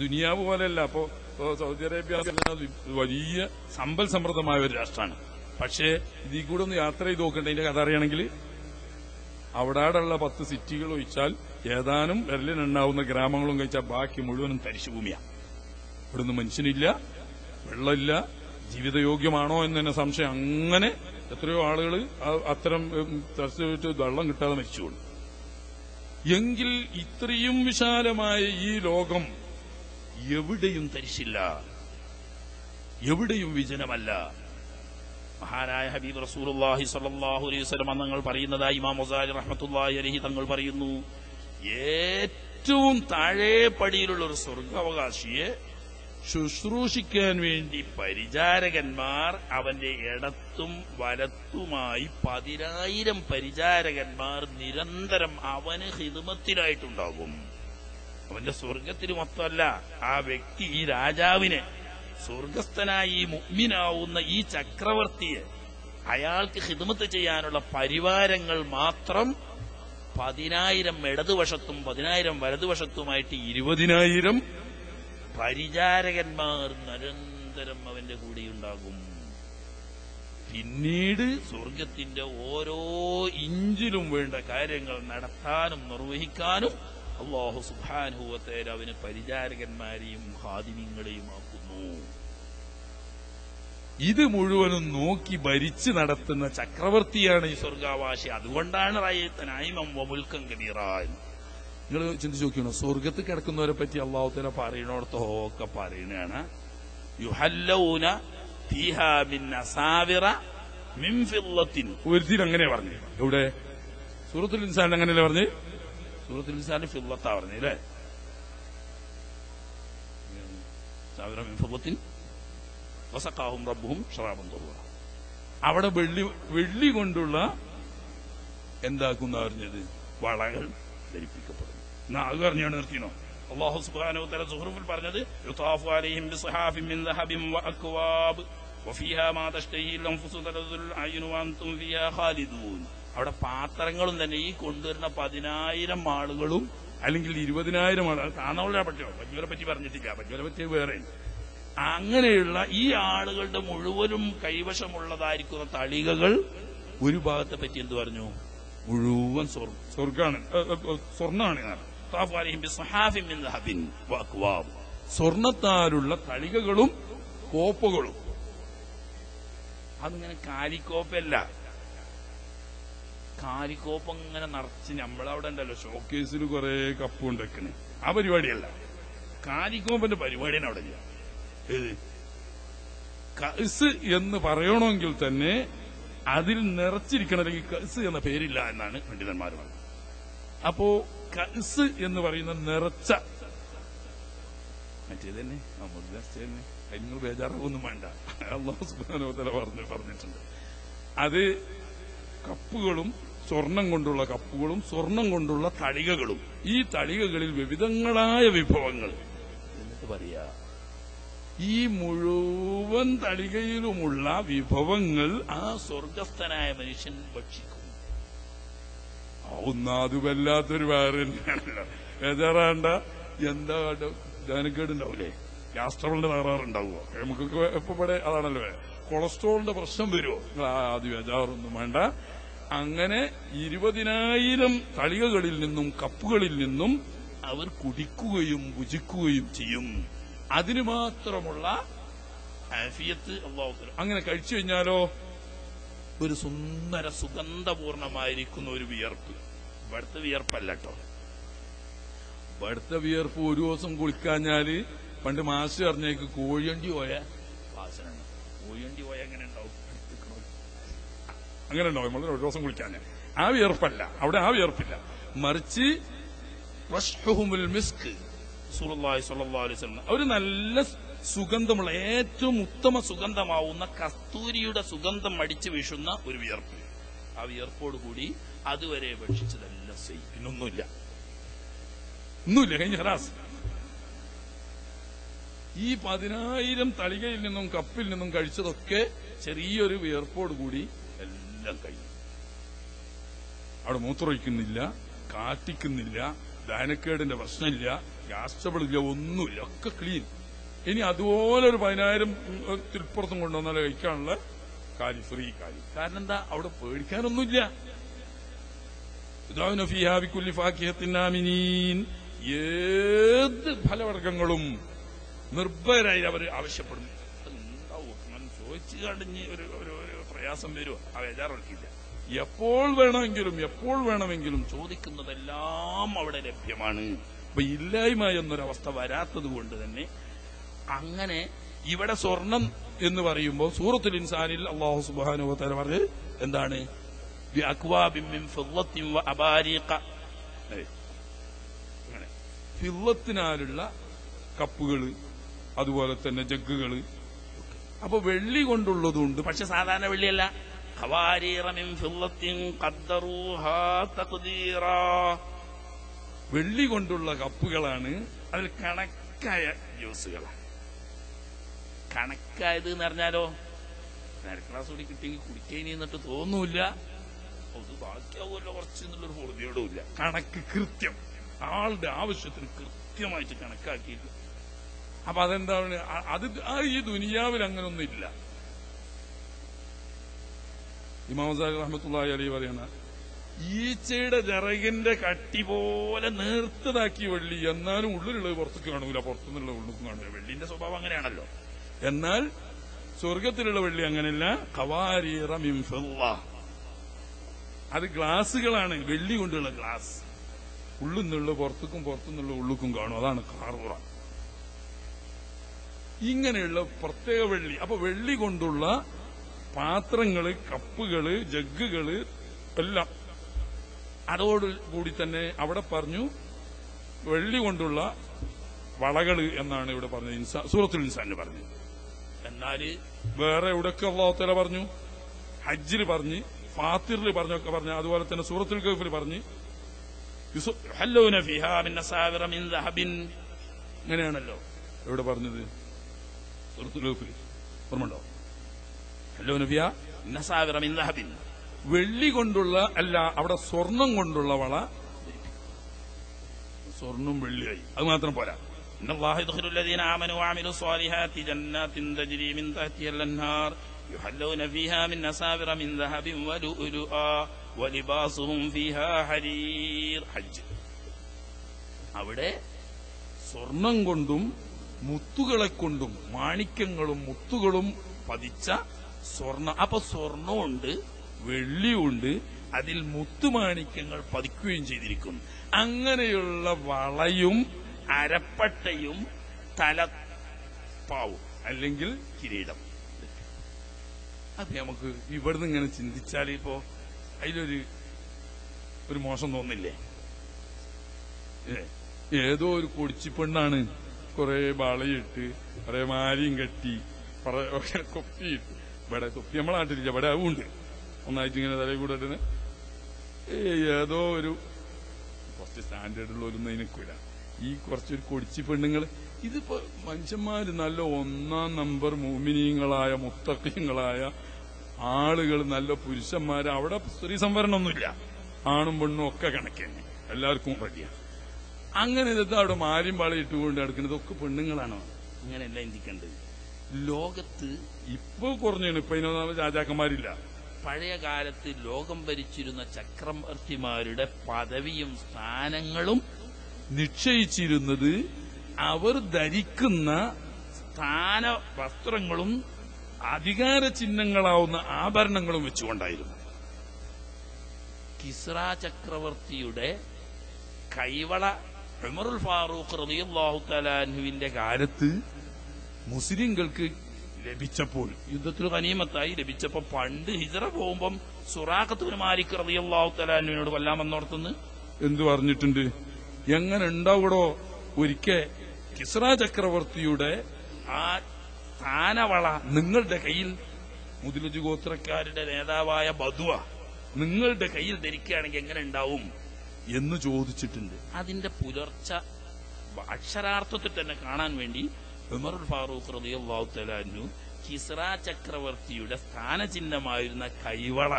ദുനിയാവ് പോലെയല്ല. അപ്പോ സൗദി അറേബ്യ വലിയ സമ്പൽ സമൃദ്ധമായ ഒരു രാഷ്ട്രമാണ് പക്ഷേ ഇതിൽ കൂടെ ഒന്ന് യാത്ര ചെയ്ത് നോക്കണ്ട? ഇതിന്റെ കഥ അറിയണമെങ്കിൽ അവിടാടുള്ള പത്ത് സിറ്റികൾ ഒഴിച്ചാൽ ഏതാനും വിരലിനുണ്ടാവുന്ന ഗ്രാമങ്ങളും കഴിച്ചാൽ ബാക്കി മുഴുവനും തരിശുഭൂമിയാണ് ഇവിടുന്ന് മനുഷ്യനില്ല വെള്ളമില്ല ജീവിതയോഗ്യമാണോ എന്ന് തന്നെ സംശയം. അങ്ങനെ എത്രയോ ആളുകൾ അത്തരം തരച്ചിട്ട് വെള്ളം കിട്ടാതെ മരിച്ചുകൊള്ളു എങ്കിൽ ഇത്രയും വിശാലമായ ഈ ലോകം എവിടെയും തരിശില്ല. എവിടെയും വിജനമല്ല. മഹാനായ ഹബീബ് റസൂലുള്ളാഹി സ്വല്ലല്ലാഹു അലൈഹി വസല്ലം തങ്ങൾ പറയുന്നതായി ഇമാം മൊസാലി റഹ്മത്തുള്ളാഹി അലൈഹി തങ്ങൾ പറയുന്നു ഏറ്റവും താഴെ പടിയിലുള്ള ഒരു സ്വർഗാവകാശിയെ ശുശ്രൂഷിക്കാൻ വേണ്ടി പരിചാരകന്മാർ അവന്റെ ഇടത്തും വലത്തുമായി പതിനായിരം പരിചാരകന്മാർ നിരന്തരം അവന് ഹിതുമത്തിലായിട്ടുണ്ടാകും. അവന്റെ സ്വർഗത്തിന് മൊത്തമല്ല ആ വ്യക്തി ഈ രാജാവിനെ സ്വർഗസ്ഥനായി മുഗ്മിനാവുന്ന ഈ ചക്രവർത്തിയെ അയാൾക്ക് ഹിദ്മത്ത് ചെയ്യാനുള്ള പരിവാരങ്ങൾ മാത്രം പതിനായിരം ഇടതുവശത്തും പതിനായിരം വലതുവശത്തുമായിട്ട് ഇരുപതിനായിരം പരിചാരകന്മാർ നിരന്തരം അവന്റെ കൂടെയുണ്ടാകും. പിന്നീട് സ്വർഗത്തിന്റെ ഓരോ ഇഞ്ചിലും വേണ്ട കാര്യങ്ങൾ നടത്താനും നിർവഹിക്കാനും അള്ളാഹു സുബാനുഭവത്തേൽ അവന് പരിചാരകന്മാരെയും ഹാദിമ്യങ്ങളെയും ആക്കുന്നു. ഇത് മുഴുവനും നോക്കി ഭരിച്ചു നടത്തുന്ന ചക്രവർത്തിയാണ് ഈ സ്വർഗാവാശി അതുകൊണ്ടാണ് റായത്തനായ്മം വമുൽക്കം കബീറാൻ നിങ്ങൾ ചിന്തിച്ചു നോക്കിയോ സ്വർഗത്ത് കിടക്കുന്നവരെ പറ്റി അള്ളാഹുത്തിനെ പറയണോടത്തൊക്കെ പറയണാണ് യുഹല്ലൂന ഒരുത്തിൽ അങ്ങനെ പറഞ്ഞു എവിടെ? സൂറത്തുൽ ഇൻസാൻ അങ്ങനെയല്ലേ പറഞ്ഞു സൂറത്തുൽ ഇൻസാൻ ഫില്ലത്താ പറഞ്ഞു അല്ലേ സാവിറ മിൻ ഫില്ലത്തിൻ വസക്കാഹും റബ്ബും ഷറാബും തൊറുക അവിടെ വെള്ളി വെള്ളി കൊണ്ടുള്ള എന്താക്കുന്ന പറഞ്ഞത് വളകൾ ധരിപ്പിക്കപ്പെടുന്നു എന്നാ അത് പറഞ്ഞാണ് നിർത്തിനോ അള്ളാഹു സുബ്ഹാനഹു തആല സുഹ്റുഫിൽ പറഞ്ഞത് യുതാഫു അലൈഹിം ബിസ്ഹാഫിൻ മിൻ ദഹബിൻ വഅക്വാബ് വഫീഹാ മാ തഷ്തഹി അൻഫുസു തലദുൽ അയ്യുനു വഅൻതും ഫീഹാ ഖാലിദൂൻ അവിടെ പാത്രങ്ങളും തന്നെ. ഈ കൊണ്ടുവരുന്ന പതിനായിരം ആളുകളും അല്ലെങ്കിൽ ഇരുപതിനായിരം ആളുകൾ താന്നവളെ പറ്റിയോ പറ്റിയവരെ പറ്റി പറഞ്ഞിട്ടില്ല. പറ്റിയവരെ പറ്റി വേറെ. അങ്ങനെയുള്ള ഈ ആളുകളുടെ മുഴുവനും കൈവശമുള്ളതായിരിക്കുന്ന തളികകൾ ഒരു ഭാഗത്തെ പറ്റി എന്ത് പറഞ്ഞു? മുഴുവൻ സ്വർഗ- സ്വർഗാണ് സ്വർണാണ്. സ്വർണത്താലുള്ള തളികകളും കോപ്പുകളും. അതിങ്ങനെ കാലിക്കോപ്പല്ല കാലിക്കോപ്പ് അങ്ങനെ നിറച്ച് നമ്മളവിടെ ഉണ്ടല്ലോ ഷോക്കേസിൽ കുറെ കപ്പ് കൊണ്ടുവെക്കണേ ആ പരിപാടിയല്ല. കാലിക്കോപ്പന്റെ പരിപാടിയാണ് അവിടെ ഏത്? കസ് എന്ന് പറയണമെങ്കിൽ തന്നെ അതിൽ നിറച്ചിരിക്കണം അല്ലെങ്കിൽ കസ് എന്ന പേരില്ല എന്നാണ് പണ്ഡിതന്മാർ പറഞ്ഞത്. അപ്പോ കസ് എന്ന് പറയുന്ന നിറച്ച മറ്റേതന്നെ നമ്മുടെ തന്നെ. അതിന് നിങ്ങൾ ബേജാറൊന്നും വേണ്ട അള്ളാഹു സുബാനോത്തല പറഞ്ഞു പറഞ്ഞിട്ടുണ്ട്. അത് കപ്പുകളും സ്വർണം കൊണ്ടുള്ള കപ്പുകളും സ്വർണം കൊണ്ടുള്ള തളികകളും. ഈ തളികകളിൽ വിവിധങ്ങളായ വിഭവങ്ങൾ. എന്നിട്ട് പറയാ ഈ മുഴുവൻ തളികയിലുമുള്ള വിഭവങ്ങൾ ആ സ്വർഗസ്ഥനായ മനുഷ്യൻ ഭക്ഷിക്കും. ഒന്നാത് വല്ലാത്തൊരു വേറെ ഏതാറാണ്ട? ബേജാറാണ്ട എന്താ ധാനക്കേടുണ്ടാവൂലേ? ഗ്യാസ്ട്രബിളിന്റെ തകരാറുണ്ടാവുമോ നമുക്കൊക്കെ എപ്പോ ഇവിടെ അതാണല്ലോ കൊളസ്ട്രോളിന്റെ പ്രശ്നം വരുമോ നിങ്ങൾ ആദ്യം ബേജാറൊന്നും വേണ്ട. അങ്ങനെ ഇരുപതിനായിരം തളികകളിൽ നിന്നും കപ്പുകളിൽ നിന്നും അവർ കുടിക്കുകയും ഭുജിക്കുകയും ചെയ്യും. അതിന് മാത്രമുള്ള ആഫിയത്ത് അള്ളാഹു. അങ്ങനെ കഴിച്ചു കഴിഞ്ഞാലോ ഒരു സുന്ദര സുഗന്ധപൂർണമായിരിക്കുന്ന ഒരു വിയർപ്പ്. ഇവിടുത്തെ വിയർപ്പല്ല കേട്ടോ. ഇവിടുത്തെ വിയർപ്പ് ഒരു ദിവസം കുളിക്കാഞ്ഞാൽ പണ്ട് മാസ്റ്റർ പറഞ്ഞേക്ക് കോഴിയണ്ടി പോയ വാസന കോഴിയണ്ടി പോയ എങ്ങനെ ഉണ്ടാവും? അങ്ങനെ ഉണ്ടാവും നമ്മൾ ഒരു ദിവസം കുളിക്കാൻ ആ വിയർപ്പല്ല അവിടെ ആ വിയർപ്പില്ല മറിച്ച് മിസ്ക് അലൈഹി വസല്ലം. ഒരു നല്ല സുഗന്ധമുള്ള ഏറ്റവും ഉത്തമ സുഗന്ധമാവുന്ന കസ്തൂരിയുടെ സുഗന്ധം അടിച്ചു വീശുന്ന ഒരു വിയർപ്പ്. ആ വിയർപ്പോടുകൂടി അതുവരെ ഭക്ഷിച്ചതെല്ലാം പിന്നൊന്നുമില്ല ഒന്നുമില്ല. കഴിഞ്ഞ ഹറാസ് ഈ പതിനായിരം തളികയിൽ നിന്നും കപ്പിൽ നിന്നും കഴിച്ചതൊക്കെ ചെറിയൊരു വിയർപ്പോടുകൂടി എല്ലാം കഴിഞ്ഞു. അവിടെ മൂത്രമൊഴിക്കുന്നില്ല കാട്ടിക്കുന്നില്ല ദാനക്കേടിന്റെ പ്രശ്നമില്ല ഗ്യാസ് ട്രബിൾ ഇല്ല ഒന്നുമില്ല ഒക്കെ ക്ലീൻ ഇനി അതുപോലെ ഒരു പതിനായിരം തിരുപ്പുറത്തും കൊണ്ടുവന്നാൽ കഴിക്കാനുള്ള കാര്യം ഫ്രീ കാര്യം. കാരണം എന്താ? അവിടെ പേടിക്കാനൊന്നുമില്ല. ഏത് ഫലവർഗങ്ങളും നിർഭയരായി അവർ ആവശ്യപ്പെടുന്നു. ചോദിച്ചു ഒരു ഒരു പ്രയാസം വരുക ആ ബേജാറൊക്കില്ല എപ്പോൾ വേണമെങ്കിലും എപ്പോൾ വേണമെങ്കിലും ചോദിക്കുന്നതെല്ലാം അവിടെ ലഭ്യമാണ്. അപ്പൊ ഇല്ലായ്മ എന്നൊരവസ്ഥ വരാത്തത് കൊണ്ട് തന്നെ അങ്ങനെ ഇവിടെ സ്വർണം എന്ന് പറയുമ്പോൾ സൂറത്തുൽ ഇൻസാനിൽ അള്ളാഹു സുബാനു തല പറഞ്ഞ് എന്താണ്? ഫില്ലത്തിനാലുള്ള കപ്പുകൾ അതുപോലെ തന്നെ ജഗ്ഗുകൾ അപ്പൊ വെള്ളി കൊണ്ടുള്ളതുണ്ട്. പക്ഷെ സാധാരണ വെള്ളിയല്ല. വെള്ളി കൊണ്ടുള്ള കപ്പുകളാണ് അതിൽ കണക്കായ ജ്യൂസുകളാണ്. കണക്കായത് എന്ന് പറഞ്ഞാലോ? ക്ലാസ് കൂടി കിട്ടിയെങ്കിൽ കുടിക്കേനി എന്നിട്ട് തോന്നൂല്ല. അത് ബാക്കിയാവുമല്ലോ കുറച്ച് എന്നുള്ളൊരു ഹോർദിയോടും ഇല്ല. കണക്ക് കൃത്യം. ആളുടെ ആവശ്യത്തിന് കൃത്യമായിട്ട് കണക്കാക്കിയിട്ട് അപ്പൊ അതെന്താണ്? അത് ഈ ദുനിയാവിൽ അങ്ങനൊന്നും ഇല്ല. ഇമാമസാഖ് റഹ്മത്തുള്ളാഹി അലി പറയണ ഈച്ചയുടെ ചിറകിന്റെ കട്ടി പോലെ നേർത്തതാക്കി വെള്ളി. എന്നാലും ഉള്ളിലുള്ളത് പുറത്തേക്ക് കാണൂല. പുറത്തുനിന്നുള്ള ഉള്ളിലും കാണൂല. വെള്ളിന്റെ സ്വഭാവം അങ്ങനെയാണല്ലോ. എന്നാൽ സ്വർഗത്തിലുള്ള വെള്ളി അങ്ങനെയല്ല. കവാരീറ. അത് ഗ്ലാസുകളാണ് വെള്ളി കൊണ്ടുള്ള ഗ്ലാസ്. ഉള്ളിൽ നിന്നുള്ള പുറത്തേക്കും പുറത്തുനിന്നുള്ള ഉള്ളിക്കും കാണും. അതാണ് കാറൂറ. ഇങ്ങനെയുള്ള പ്രത്യേക വെള്ളി. അപ്പൊ വെള്ളി കൊണ്ടുള്ള പാത്രങ്ങൾ കപ്പുകൾ ജഗ്ഗുകൾ എല്ലാം. അതോട് കൂടി തന്നെ അവിടെ പറഞ്ഞു വെള്ളി കൊണ്ടുള്ള വളകൾ എന്നാണ് ഇവിടെ പറഞ്ഞത്. ഇൻസാ സൂറത്തുൽ ഇൻസാന് പറഞ്ഞു എന്നാൽ വേറെ എവിടെയൊക്കെ അള്ളാഹുത്തല പറഞ്ഞു? ഹജ്ജിൽ പറഞ്ഞ് ഫാത്തിറിൽ പറഞ്ഞൊക്കെ പറഞ്ഞു അതുപോലെ തന്നെ സൂറത്തുൽ ഗഫിൽ പറഞ്ഞ് ഹലോ ഇങ്ങനെയാണല്ലോ ഇവിടെ പറഞ്ഞത്. സൂറത്തുൽ ഗഫിൽ ഓർമ്മണ്ടോ ഹല്ലൂന ഫിഹാ മിൻ അസാവിറ മിൻ ദഹബിൻ വെള്ളി കൊണ്ടുള്ള അല്ല അവിടെ സ്വർണം കൊണ്ടുള്ള വള സ്വർണം വെള്ളിയായി അത് മാത്രം പോരാ إن الله يدخل الذين آمنوا وعملوا الصالحات جنات تجري من تحتها الأنهار يحلون فيها من أساور من ذهب ولؤلؤا ولباسهم فيها حرير حج അവിടെ സ്വർണം കൊണ്ടും മുത്തുകളെ കൊണ്ടും മാണിക്യങ്ങളും മുത്തുകളും പതിച്ച സ്വർണ അപ്പൊ സ്വർണമുണ്ട് വെള്ളിയുണ്ട് അതിൽ മുത്തുമാണിക്യങ്ങൾ പതിക്കുകയും ചെയ്തിരിക്കുന്നു. അങ്ങനെയുള്ള വളയും അരപ്പട്ടയും തലപ്പാവും അല്ലെങ്കിൽ കിരീടം. അത് നമുക്ക് ഇവിടുന്ന് ഇങ്ങനെ ചിന്തിച്ചാൽ ഇപ്പോ അതിലൊരു ഒരു മോശം തോന്നില്ലേ? ഏതോ ഒരു കൊടിച്ചിപ്പെണ്ണാണ് കുറെ വളയിട്ട് കുറെ മാരിയും കെട്ടി കൊപ്പിയിട്ട്. ഇവിടെ തൊപ്പി നമ്മളെ നാട്ടിലില്ല ഇവിടെ അതുണ്ട് ഒന്നായിട്ട് ഇങ്ങനെ തലയിൽ കൂടെ ഏതോ ഒരു കുറച്ച് സ്റ്റാൻഡേർഡ് ഉള്ളവരൊന്നും നിൽക്കില്ല ഈ കുറച്ചൊരു കൊടിച്ച് പെണ്ണുങ്ങൾ ഇതിപ്പോ മനുഷ്യന്മാര് നല്ല ഒന്നാം നമ്പർ മോമിനീയങ്ങളായ മുത്തക്കീങ്ങളായ ആളുകൾ നല്ല പുരുഷന്മാര്. അവിടെ സ്ത്രീ സംവരണമൊന്നുമില്ല. ആണും പെണ്ണും ഒക്കെ കണക്കന്നെ എല്ലാവർക്കും റെഡിയാണ് അങ്ങനെ ഇരുന്ന് അവിടെ മാരിയും നടക്കുന്നത്? ഒക്കെ പെണ്ണുങ്ങളാണോ? അങ്ങനെയല്ല ചിന്തിക്കേണ്ടത്. ലോകത്ത് ഇപ്പൊ കുറഞ്ഞാണ് ഇപ്പൊ ഇതിനൊന്നും രാജാക്കന്മാരില്ല. പഴയ കാലത്ത് ലോകം ഭരിച്ചിരുന്ന ചക്രവർത്തിമാരുടെ പദവിയും സ്ഥാനങ്ങളും നിശ്ചയിച്ചിരുന്നത് അവർ ധരിക്കുന്ന സ്ഥാന വസ്ത്രങ്ങളും അധികാര ചിഹ്നങ്ങളാവുന്ന ആഭരണങ്ങളും വെച്ചുകൊണ്ടായിരുന്നു. കിസ്ര ചക്രവർത്തിയുടെ കൈവള ഉമറുൽ ഫാറൂഖ് റളിയല്ലാഹു തലാൻഹുവിന്റെ കാലത്ത് മുസ്ലിംകൾക്ക് ലഭിച്ചപ്പോൾ യുദ്ധത്തിൽ കനീമത്തായി ലഭിച്ചപ്പോ പണ്ട് ഹിജറ പോകുമ്പം സുറാഖത്ത് മാലിക് റളിയല്ലാഹു തലാൻഹുവിനോട് കൊല്ലാൻ വന്നോർത്തുനിന്ന് എന്തു പറഞ്ഞിട്ടുണ്ട്? എങ്ങനെ ഉണ്ടാവടോ? ഒരിക്കൽ കിസ്ര ചക്രവർത്തിയുടെ ആ താനവള നിങ്ങളുടെ കയ്യിൽ മുതിലജു ഗോത്രക്കാരുടെ നേതാവായ ബധുവ നിങ്ങളുടെ കയ്യിൽ ധരിക്കുകയാണെങ്കിൽ എങ്ങനെ ഉണ്ടാവും? എന്ന് ചോദിച്ചിട്ടുണ്ട്. അതിന്റെ പുലർച്ച അക്ഷരാർത്ഥത്തിൽ തന്നെ കാണാൻ വേണ്ടി ഉമറുൽ ഫാറൂഖ് റളിയല്ലാഹു തആലാനു കിസ്ര ചക്രവർത്തിയുടെ സ്ഥാനചിഹ്നമായിരുന്ന കൈവള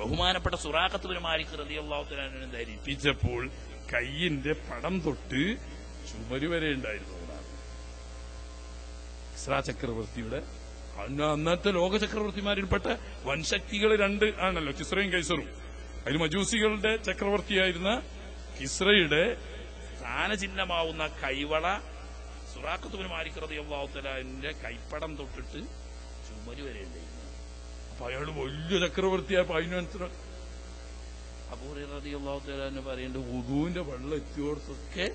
ബഹുമാനപ്പെട്ട സുറാഖത്ത് ബിൻ മാലിക് റളിയല്ലാഹു തആലാനു ധരിപ്പിച്ചപ്പോൾ കയ്യിന്റെ പടം തൊട്ട് ചുമര് വരെ ഉണ്ടായിരുന്നു ഇസ്രാ ചക്രവർത്തിയുടെ അന്നത്തെ ലോക ചക്രവർത്തിമാരിൽപ്പെട്ട വൻശക്തികൾ രണ്ട് ആണല്ലോ കിസ്രയും കൈസറും. അതിൽ മജൂസികളുടെ ചക്രവർത്തിയായിരുന്ന കിസ്രയുടെ സ്ഥാനചിഹ്നമാവുന്ന കൈവള സുറാഖത്തുബിന് മാലിക് അള്ളാഹുത്തലാന്റെ കൈപ്പടം തൊട്ടിട്ട് ചുമര് വരെ അപ്പൊ അയാൾ വലിയ ചക്രവർത്തിയായപ്പോ അതിനനുസരിച്ച് അബൂറി അള്ളാഹുത്തലാന്ന് പറയേണ്ടത് ഉദുവിന്റെ വെള്ളം എത്തിയോടത്തൊക്കെ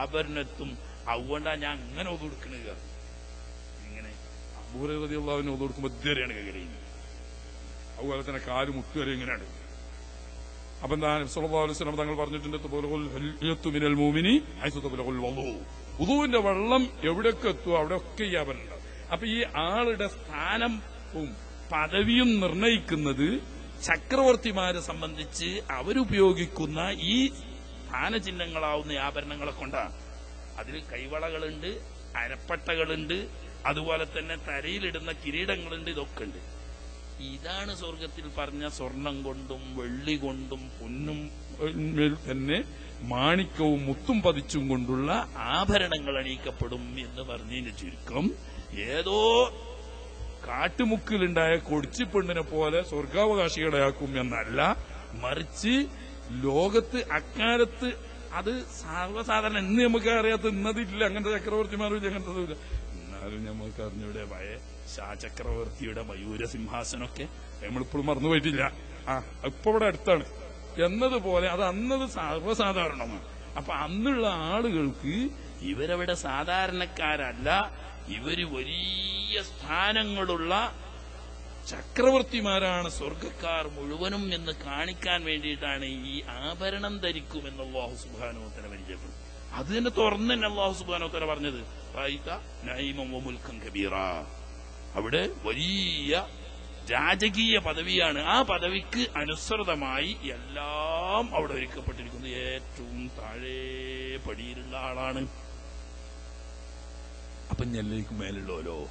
ആഭരണത്തും അതുകൊണ്ടാ ഞാൻ അങ്ങനെ ഒതു കൊടുക്കണത് ഇങ്ങനെ അബൂറി അള്ളാഹുവിന് ഒതു കൊടുക്കുമ്പോ ഇതുവരെയാണ് കൈകരയുന്നത് അതുപോലെ തന്നെ കാൽ മുട്ടുവരെ ഇങ്ങനെയാണ്. അപ്പൊ എന്താ സല്ലല്ലാഹു അലൈഹി വസല്ലം തങ്ങൾ പറഞ്ഞിട്ടുണ്ട് തുബലുൽ മിനൽ മുഅ്മിനി ഹൈസു തുബലുൽ വെള്ളം എവിടെയൊക്കെ എത്തുമോ അവിടെയൊക്കെ ഈ അവരുണ്ട് അപ്പൊ ഈ ആളുടെ സ്ഥാനം പദവിയും നിർണയിക്കുന്നത് ചക്രവർത്തിമാരെ സംബന്ധിച്ച് അവരുപയോഗിക്കുന്ന ഈ സ്ഥാനചിഹ്നങ്ങളാവുന്ന ആഭരണങ്ങളെ കൊണ്ടാണ്. അതിൽ കൈവളകളുണ്ട് അരപ്പട്ടകളുണ്ട് അതുപോലെ തന്നെ തരയിലിടുന്ന കിരീടങ്ങളുണ്ട് ഇതൊക്കെ ഉണ്ട്. ഇതാണ് സ്വർഗത്തിൽ പറഞ്ഞ സ്വർണം കൊണ്ടും വെള്ളി കൊണ്ടും പൊന്നും തന്നെ മാണിക്കവും മുത്തും പതിച്ചും കൊണ്ടുള്ള ആഭരണങ്ങൾ അണിയിക്കപ്പെടും എന്ന് പറഞ്ഞതിന് ചുരുക്കം. ഏതോ കാട്ടുമുക്കിലുണ്ടായ കൊടിച്ചിപ്പെണ്ണിനെ പോലെ സ്വർഗാവകാശികളെയാക്കും എന്നല്ല. മറിച്ച് ലോകത്ത് അക്കാലത്ത് അത് സർവസാധാരണ ഇന്ന് നമുക്ക് അറിയാത്ത ഇന്നതില്ല. അങ്ങനത്തെ ചക്രവർത്തിമാരും അങ്ങനത്തെ എന്നാലും നമ്മൾക്ക് അറിഞ്ഞൂടെ പഴയ ഷാചക്രവർത്തിയുടെ മയൂര സിംഹാസനൊക്കെ നമ്മളിപ്പോഴും മറന്നുപോയിട്ടില്ല ആ ഇപ്പൊ ഇവിടെ അടുത്താണ്. എന്നതുപോലെ അത് അന്നത് സർവസാധാരണമാണ്. അപ്പൊ അന്നുള്ള ആളുകൾക്ക് ഇവരവിടെ സാധാരണക്കാരല്ല. ഇവർ വലിയ സ്ഥാനങ്ങളുള്ള ചക്രവർത്തിമാരാണ് സ്വർഗക്കാർ മുഴുവനും എന്ന് കാണിക്കാൻ വേണ്ടിയിട്ടാണ് ഈ ആഭരണം ധരിക്കുമെന്ന് അള്ളാഹു സുബാനോത്തര പരിചയപ്പെടും. അത് തന്നെ തുറന്ന് തന്നെ അള്ളാഹു സുബാനോത്തര പറഞ്ഞത്. കബീറ. അവിടെ വലിയ രാജകീയ പദവിയാണ്. ആ പദവിക്ക് അനുസൃതമായി എല്ലാം അവിടെ ഒരുക്കപ്പെട്ടിരിക്കുന്നത് ഏറ്റവും താഴെ പടിയിലുള്ള ആളാണ്. അപ്പൊ ഞെല്ലേക്ക് മേലുള്ളോലോ